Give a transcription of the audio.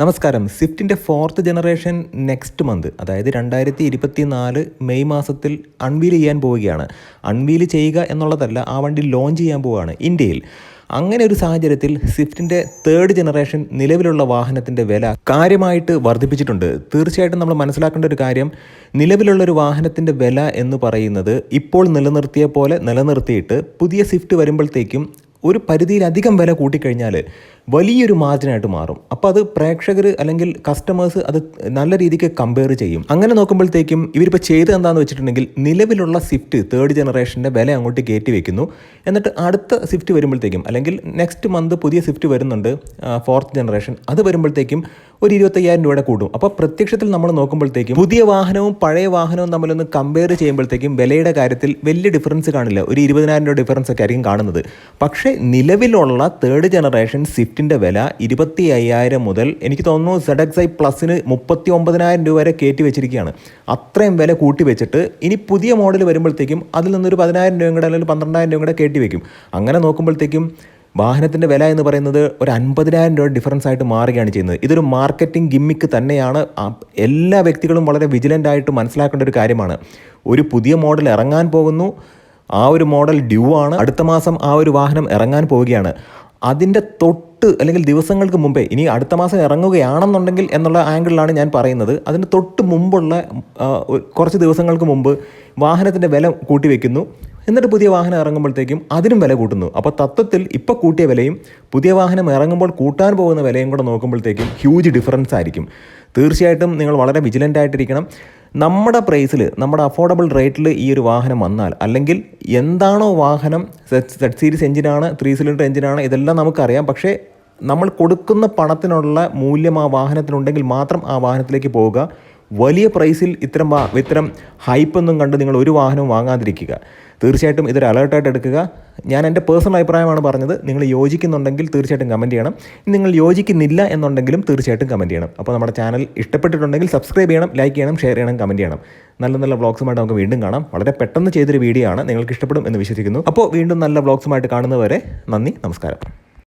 നമസ്കാരം. സ്വിഫ്റ്റിന്റെ fourth generation next month അതായത് രണ്ടായിരത്തി ഇരുപത്തി നാല് മെയ് മാസത്തിൽ അൺവീൽ ചെയ്യാൻ പോവുകയാണ്. അൺവീൽ ചെയ്യുക എന്നുള്ളതല്ല ആ വണ്ടി ലോഞ്ച് ചെയ്യാൻ പോവുകയാണ് ഇന്ത്യയിൽ. അങ്ങനെ ഒരു സാഹചര്യത്തിൽ സ്വിഫ്റ്റിന്റെ തേർഡ് ജനറേഷൻ നിലവിലുള്ള വാഹനത്തിന്റെ വില കാര്യമായിട്ട് വർദ്ധിപ്പിച്ചിട്ടുണ്ട്. തീർച്ചയായിട്ടും നമ്മൾ മനസ്സിലാക്കേണ്ട ഒരു കാര്യം നിലവിലുള്ള ഒരു വാഹനത്തിന്റെ വില എന്ന് പറയുന്നത് ഇപ്പോൾ നിലനിർത്തിയ പോലെ നിലനിർത്തിയിട്ട് പുതിയ സ്വിഫ്റ്റ് വരുമ്പോഴത്തേക്കും ഒരു പരിധിയിലധികം വില കൂട്ടിക്കഴിഞ്ഞാൽ വലിയൊരു മാർജിനായിട്ട് മാറും. അപ്പോൾ അത് പ്രേക്ഷകർ അല്ലെങ്കിൽ കസ്റ്റമേഴ്സ് അത് നല്ല രീതിക്ക് കമ്പയർ ചെയ്യും. അങ്ങനെ നോക്കുമ്പോഴത്തേക്കും ഇവരിപ്പോൾ ചെയ്ത് എന്താണെന്ന് വെച്ചിട്ടുണ്ടെങ്കിൽ നിലവിലുള്ള സ്വിഫ്റ്റ് തേർഡ് ജനറേഷന്റെ വില അങ്ങോട്ട് കയറ്റി വെക്കുന്നു. എന്നിട്ട് അടുത്ത സ്വിഫ്റ്റ് വരുമ്പോഴത്തേക്കും അല്ലെങ്കിൽ നെക്സ്റ്റ് മന്ത് പുതിയ സ്വിഫ്റ്റ് വരുന്നുണ്ട് ഫോർത്ത് ജനറേഷൻ അത് വരുമ്പോഴത്തേക്കും ഒരു ഇരുപത്തയ്യായിരം രൂപയുടെ കൂടും. അപ്പോൾ പ്രത്യക്ഷത്തിൽ നമ്മൾ നോക്കുമ്പോഴത്തേക്കും പുതിയ വാഹനവും പഴയ വാഹനവും തമ്മിലൊന്ന് കമ്പയർ ചെയ്യുമ്പോഴത്തേക്കും വിലയുടെ കാര്യത്തിൽ വലിയ ഡിഫറൻസ് കാണില്ല. ഒരു ഇരുപതിനായിരം രൂപ ഡിഫറൻസ് ഒക്കെ ആയിരിക്കും കാണുന്നത്. പക്ഷേ നിലവിലുള്ള തേർഡ് ജനറേഷൻ സ്വിഫ്റ്റിന്റെ വില ഇരുപത്തി അയ്യായിരം മുതൽ എനിക്ക് തോന്നുന്നു സെഡ് എക്സ് ഐ പ്ലസിന് മുപ്പത്തി ഒമ്പതിനായിരം രൂപ വരെ കയറ്റി വെച്ചിരിക്കുകയാണ്. അത്രയും വില കൂട്ടി വെച്ചിട്ട് ഇനി പുതിയ മോഡൽ വരുമ്പോഴത്തേക്കും അതിൽ നിന്നൊരു പതിനായിരം രൂപയും കൂടെ അല്ലെങ്കിൽ പന്ത്രണ്ടായിരം രൂപയും കൂടെ കയറ്റി വെക്കും. അങ്ങനെ നോക്കുമ്പോഴത്തേക്കും വാഹനത്തിന്റെ വില എന്ന് പറയുന്നത് ഒരു അൻപതിനായിരം രൂപ ഡിഫറൻസ് ആയിട്ട് മാറുകയാണ് ചെയ്യുന്നത്. ഇതൊരു മാർക്കറ്റിംഗ് ഗിമ്മിക്ക് തന്നെയാണ്. എല്ലാ വ്യക്തികളും വളരെ വിജിലന്റ് ആയിട്ട് മനസ്സിലാക്കേണ്ട ഒരു കാര്യമാണ്. ഒരു പുതിയ മോഡൽ ഇറങ്ങാൻ പോകുന്നു. ആ ഒരു മോഡൽ ഡ്യൂ ആണ്. അടുത്ത മാസം ആ ഒരു വാഹനം ഇറങ്ങാൻ പോവുകയാണ്. അതിന്റെ തൊട്ട് അല്ലെങ്കിൽ ദിവസങ്ങൾക്ക് മുമ്പേ ഇനി അടുത്ത മാസം ഇറങ്ങുകയാണെന്നുണ്ടെങ്കിൽ എന്നുള്ള ആംഗിളിലാണ് ഞാൻ പറയുന്നത്. അതിന് തൊട്ട് മുമ്പുള്ള കുറച്ച് ദിവസങ്ങൾക്ക് മുമ്പ് വാഹനത്തിന്റെ വില കൂട്ടി വെക്കുന്നു. എന്നിട്ട് പുതിയ വാഹനം ഇറങ്ങുമ്പോഴത്തേക്കും അതിനും വില കൂട്ടുന്നു. അപ്പോൾ തത്വത്തിൽ ഇപ്പോൾ കൂട്ടിയ വിലയും പുതിയ വാഹനം ഇറങ്ങുമ്പോൾ കൂട്ടാൻ പോകുന്ന വിലയും കൂടെ നോക്കുമ്പോഴത്തേക്കും ഹ്യൂജ് ഡിഫറൻസ് ആയിരിക്കും. തീർച്ചയായിട്ടും നിങ്ങൾ വളരെ വിജിലന്റ് ആയിട്ടിരിക്കണം. നമ്മുടെ പ്രൈസിൽ നമ്മുടെ അഫോർഡബിൾ റേറ്റിൽ ഈ ഒരു വാഹനം വന്നാൽ അല്ലെങ്കിൽ എന്താണോ വാഹനം സെറ്റ് സീരീസ് എഞ്ചിനാണ് ത്രീ സിലിണ്ടർ എഞ്ചിനാണ് ഇതെല്ലാം നമുക്കറിയാം. പക്ഷേ നമ്മൾ കൊടുക്കുന്ന പണത്തിനുള്ള മൂല്യം ആ വാഹനത്തിനുണ്ടെങ്കിൽ മാത്രം ആ വാഹനത്തിലേക്ക് പോവുക. വലിയ പ്രൈസിൽ ഇത്തരം ഇത്തരം ഹൈപ്പൊന്നും കണ്ട് നിങ്ങൾ ഒരു വാഹനവും വാങ്ങാതിരിക്കുക. തീർച്ചയായിട്ടും ഇതൊരു അലേർട്ടായിട്ട് എടുക്കുക. ഞാൻ എന്റെ പേഴ്സണൽ അഭിപ്രായമാണ് പറഞ്ഞത്. നിങ്ങൾ യോജിക്കുന്നുണ്ടെങ്കിൽ തീർച്ചയായിട്ടും കമന്റ് ചെയ്യണം. നിങ്ങൾ യോജിക്കുന്നില്ല എന്നുണ്ടെങ്കിലും തീർച്ചയായിട്ടും കമന്റ് ചെയ്യണം. അപ്പോൾ നമ്മുടെ ചാനൽ ഇഷ്ടപ്പെട്ടിട്ടുണ്ടെങ്കിൽ സബ്സ്ക്രൈബ് ചെയ്യണം ലൈക്ക് ചെയ്യണം ഷെയർ ചെയ്യണം കമന്റ് ചെയ്യണം. നല്ല നല്ല വ്ളോഗ്സുമായിട്ട് നമുക്ക് വീണ്ടും കാണാം. വളരെ പെട്ടെന്ന് ചെയ്തൊരു വീഡിയോ ആണ്. നിങ്ങൾക്ക് ഇഷ്ടപ്പെടും എന്ന് വിശ്വസിക്കുന്നു. അപ്പോൾ വീണ്ടും നല്ല വ്ളോഗ്സുമായിട്ട് കാണുന്നവരെ നന്ദി നമസ്കാരം.